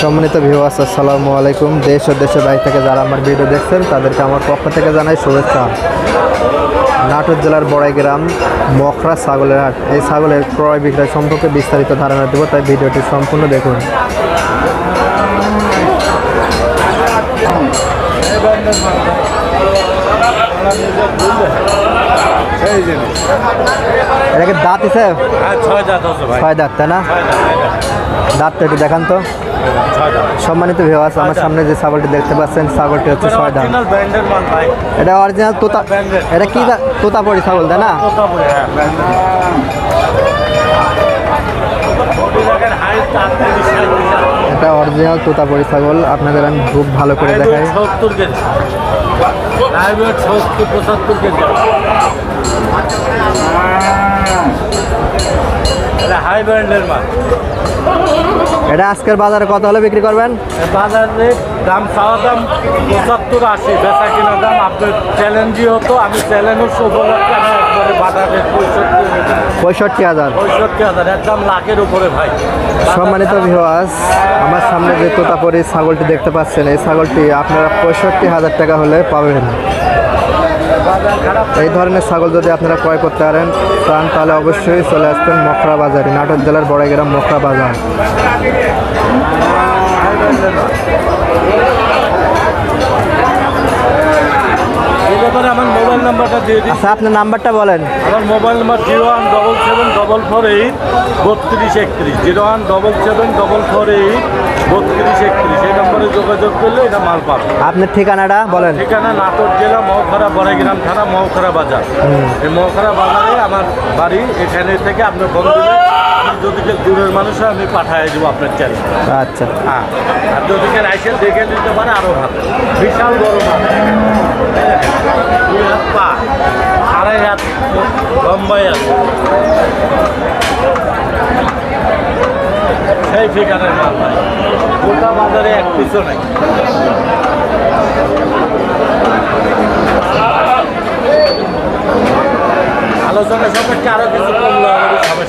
সম্মানিত ভিউয়ার্স আসসালামু আলাইকুম। দেশ ও দেশের বাইরে থেকে যারা আমার ভিডিও দেখছেন তাদেরকে আমার পক্ষ থেকে জানাই শুভেচ্ছা। নাটোর জেলার বড়াই গ্রাম মখরা ছাগলের হাট। এই ছাগলের ক্রয় বিক্রয় সম্পর্কে বিস্তারিত ধারণা দেবো তাই ভিডিওটি সম্পূর্ণ দেখুন। এটাকে দাঁত হিসেবে? হ্যাঁ ছয় দাঁত তাই না? দাঁতটা একটু দেখান তো। সম্মানিত ভিউয়ার্স আমার সামনে যে ছাগলটি দেখতে পাচ্ছেন ছাগলটি হচ্ছে ছয় ভাই। এটা অরিজিনাল তোতা এটা কি তোতাপুরি ছাগল তাই না? হ্যাঁ, হাত। এটা অরিজিনাল তোতাপুরি ছাগল আপনাদের আমি খুব ভালো করে দেখাই। weight হাই ব্র্যান্ডের মাল। এটা আজকের বাজারে কত হলে বিক্রি করবেন? বাজারে দাম চাওয়া দাম পঁচাত্তর আশি বেচা কিনা দাম আপনার চ্যালেঞ্জই হতো আমি চ্যালেঞ্জ উপলক্ষে আমি একবারে বাজারে পঁয়ষট্টি পঁয়ষট্টি হাজার। পঁয়ষট্টি হাজার একদম লাখের উপরে ভাই। সম্মানিত ভিউয়ার্স আমার সামনে যে তোতাপুরি ছাগলটি দেখতে পাচ্ছেন এই ছাগলটি আপনারা পঁয়ষট্টি হাজার টাকা হলে পাবেন। এই ধরনের ছাগল যদি আপনারা ক্রয় করতে পারেন চান তাহলে অবশ্যই চলে আসবেন মখরা বাজারে, নাটোর জেলার বড়াইগ্রাম মখরা বাজার এই ব্যাপারে আমার মোবাইল নাম্বারটা দিয়ে দিই আচ্ছা আপনার নাম্বারটা বলেন। আমার mobile number zero one double seven double four eight বত্রিশ একত্রিশ। Zero one double seven double four eight বত্রিশ একত্রিশ। এই নম্বরে যোগাযোগ করলে এটা মাল পাবে। আপনার ঠিকানাটা বলেন। ঠিকানা নাটোর জেলা মহখরা বড়াইগ্রাম থানা মহখরা বাজার। এই মহখরা বাজারে আমার বাড়ি এখানে থেকে আপনার ফোন কেউ দূরের মানুষ হয় আমি পাঠিয়ে দেবো আপনার চ্যানেল আচ্ছা। হ্যাঁ। আর যদি আইসে দেখে নিতে পারে আরও ভালো। বিশাল বড় মাছ দুই হাত পা। আড়াই হাত লম্বাই আছে। সেই ঠিকানার মাল। গোটা বাজারে এক পিছু নাই। আলোচনা সাপেক্ষে আরও কিছু কমলে হবে